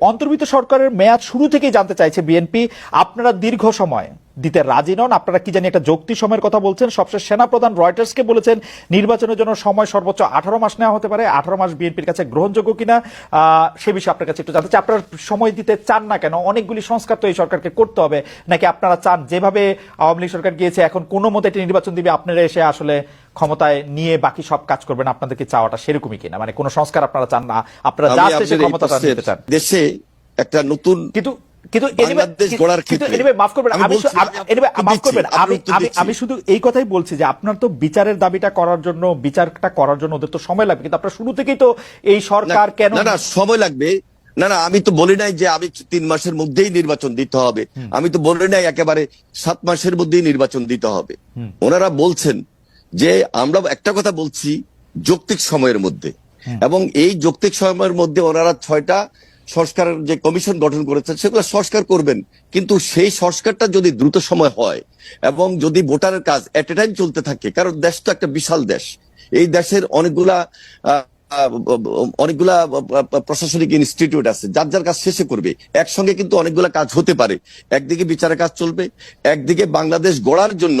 অন্তর্ভুক্ত সরকারের মেয়াদ শুরু থেকেই জানতে চাইছে বিএনপি। আপনারা দীর্ঘ সময় দিতে রাজি নন। আপনারা কি জানি একটা যৌক্তি সময়ের কথা বলছেন। সবশেষ সেনাপ্রধান রয়টার্সকে বলেছেন নির্বাচনের জন্য সময় সর্বোচ্চ আঠারো মাস নেওয়া হতে পারে। আঠারো মাস বিএনপির কাছে গ্রহণযোগ্য কিনা সে বিষয়ে আপনার কাছে একটু জানতে চাই। আপনারা সময় দিতে চান না কেন? অনেকগুলি সংস্কার তো এই সরকারকে করতে হবে। নাকি আপনারা চান যেভাবে আওয়ামী লীগ সরকার গিয়েছে এখন কোনো মতে একটি নির্বাচন দিবে আপনারা এসে আসলে ক্ষমতায় নিয়ে বাকি সব কাজ করবেন আপনাদেরকে চাওয়াটা সেরকমই কিনা? মানে কোনো সংস্কার আপনারা চান না। আপনারা যা দেশে একটা নতুন কিন্তু কিন্তু আমি শুধু এই কথাই বলছি যে আপনার তো বিচারের দাবিটা করার জন্য বিচারটা করার জন্য ওদের তো সময় লাগবে কিন্তু আপনার শুরু থেকেই তো এই সরকার কেন না সময় লাগবে। না না আমি তো বলি নাই যে আমি তিন মাসের মধ্যেই নির্বাচন দিতে হবে। আমি তো বলি নাই একেবারে সাত মাসের মধ্যেই নির্বাচন দিতে হবে। ওনারা বলছেন যে আমরা একটা কথা বলছি যৌক্তিক সময়ের মধ্যে। এবং এই যৌক্তিক সময়ের মধ্যে ওনারা ছয়টা সংস্কারের যে কমিশন গঠন করেছেন সেগুলো সংস্কার করবেন। কিন্তু সেই সংস্কারটা যদি দ্রুত সময় হয় এবং যদি ভোটারের কাজ এট এ টাইম চলতে থাকে, কারণ দেশ তো একটা বিশাল দেশ। এই দেশের অনেকগুলা অনেকগুলা প্রশাসনিক ইনস্টিটিউট আছে, যার যার কাজ শেষে করবে। একসঙ্গে কিন্তু অনেকগুলা কাজ হতে পারে। একদিকে বিচারের কাজ চলবে, একদিকে বাংলাদেশ গড়ার জন্য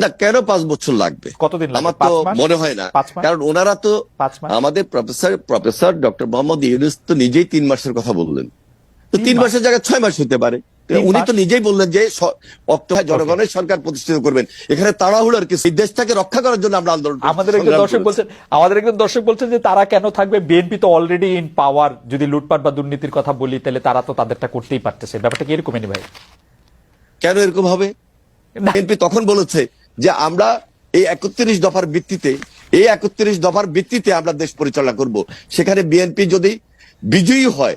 না কেন পাঁচ বছর লাগবে? কতদিন আমার তো মনে হয় না। কারণ ওনারা তো আমাদের professor professor doctor Mohammad Yunus তো নিজেই তিন মাসের কথা বললেন। তো তিন মাসের জায়গায় ছয় মাস হতে পারে। উনি তো নিজেই বললেন যে অক্টোবর জনগণের সরকার প্রতিষ্ঠিত করবেন। এখানে তাড়াহুড়ার কিছু দেশটাকে রক্ষা করার জন্য আমরা আন্দোলন আমাদের একজন দর্শক বলছেন আমাদের একজন দর্শক বলছেন যে তারা কেন থাকবে? বিএনপি তো অলরেডি ইন পাওয়ার যদি লুটপাট বা দুর্নীতির কথা বলি তাহলে তারা তো তাদেরটা করতেই পারতেছে। ব্যাপারটা কি এরকমই ভাই? কেন এরকম হবে। বিএনপি তখন বলেছে যে আমরা এই একত্রিশ দফার ভিত্তিতে, এই একত্রিশ দফার ভিত্তিতে আমরা দেশ পরিচালনা করব। সেখানে বিএনপি যদি বিজয়ী হয়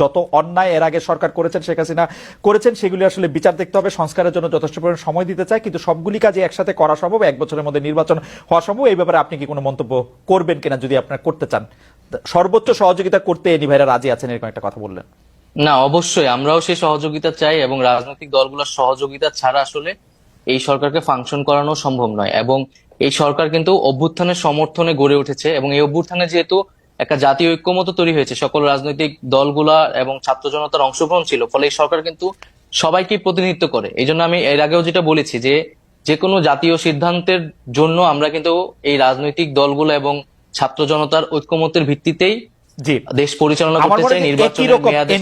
যত অন্যায় এর আগে সরকার করেছেন শেখ হাসিনা করেছেন, সেগুলি আসলে বিচার দেখতে হবে। সংস্কারের জন্য যথেষ্ট পরিমাণ সময় দিতে চায়, কিন্তু সবগুলি কাজে একসাথে করা সম্ভব। এক বছরের মধ্যে নির্বাচন হওয়া সম্ভব। এই ব্যাপারে আপনি কি কোনো মন্তব্য করবেন কিনা যদি আপনার করতে চান? সর্বোচ্চ সহযোগিতা করতে এনি ভাইরা রাজি আছেন এরকম একটা কথা বললেন। না, অবশ্যই। আমরাও সেই সহযোগিতা চাই এবং রাজনৈতিক দলগুলোর সহযোগিতা ছাড়া আসলে এই সরকারকে ফাংশন করানো সম্ভব নয়। এবং এই সরকার কিন্তু অভ্যুত্থানের সমর্থনে গড়ে উঠেছে এবং এই অভ্যুত্থানে যেহেতু একটা জাতীয় ঐক্যমত তৈরি হয়েছে। সকল রাজনৈতিক দলগুলা এবং ছাত্র জনতার অংশগ্রহণ ছিল ফলে এই সরকার কিন্তু সবাইকে প্রতিনিধিত্ব করে। এই জন্য আমি এর আগেও যেটা বলেছি যে যে কোনো জাতীয় সিদ্ধান্তের জন্য আমরা কিন্তু এই রাজনৈতিক দলগুলো এবং ছাত্র জনতার ঐক্যমতের ভিত্তিতেই দেশ পরিচালনা করতে চাই নির্বাচনের মেয়াদে